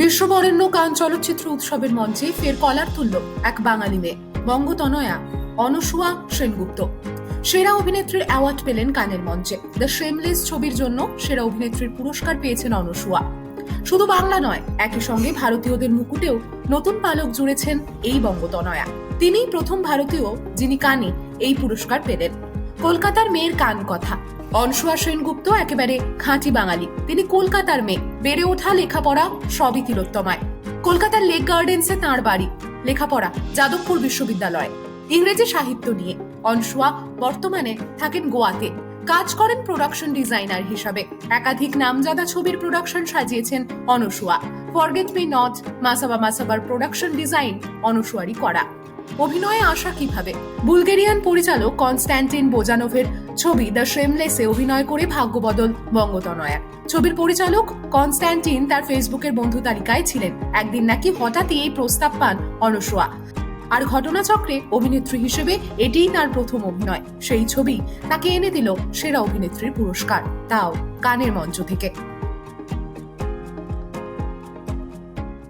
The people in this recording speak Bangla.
বিশ্ববরেণ্য কান চলচ্চিত্র উৎসবের মঞ্চে ফের কলার তুলল এক বাঙালি মেয়ে, বঙ্গতনয়া অনসুয়া সেনগুপ্ত। সেরা অভিনেত্রীর অ্যাওয়ার্ড পেলেন কানের মঞ্চে। দ্য শেমলেস ছবির জন্য সেরা অভিনেত্রীর পুরস্কার পেয়েছেন অনসুয়া। শুধু বাংলা নয়, একই সঙ্গে ভারতীয়দের মুকুটেও নতুন পালক জুড়েছেন এই বঙ্গতনয়া। তিনিই প্রথম ভারতীয় যিনি কানে এই পুরস্কার পেলেন। কলকাতার মেয়ের কান কথা। অনসুয়া সেনগুপ্ত একেবারে খাঁটি বাঙালি। তিনি কলকাতার মেয়ে। বেড়ে ওঠা লেখাপড়া সবই তিলোত্তমায়। কলকাতার লেক গার্ডেন্সে তাঁর বাড়ি। লেখাপড়া যাদবপুর বিশ্ববিদ্যালয়। ইংরেজি সাহিত্য নিয়ে। অনসুয়া বর্তমানে থাকেন গোয়াতে। কাজ করেন প্রোডাকশন ডিজাইনার হিসাবে। একাধিক নামজাদা ছবির প্রোডাকশন সাজিয়েছেন Anasuya forget me not, Masaba মাসাবার production design অনসুয়ারই করা। অভিনয়ে আসা কীভাবে? বুলগেরিয়ান পরিচালক কনস্ট্যান্টিন বোজানোভের ছবি দ্য শেমলেসে অভিনয় করে ভাগ্যবদল বঙ্গতনয়া ছবির পরিচালক কনস্ট্যান্টিন তার ফেসবুকের বন্ধু তালিকায় ছিলেন। একদিন নাকি হঠাৎই এই প্রস্তাব পান অনসোয়া আর ঘটনাচক্রে অভিনেত্রী হিসেবে এটিই তার প্রথম অভিনয়। সেই ছবি তাকে এনে দিল সেরা অভিনেত্রীর পুরস্কার, তাও কানের মঞ্চ থেকে।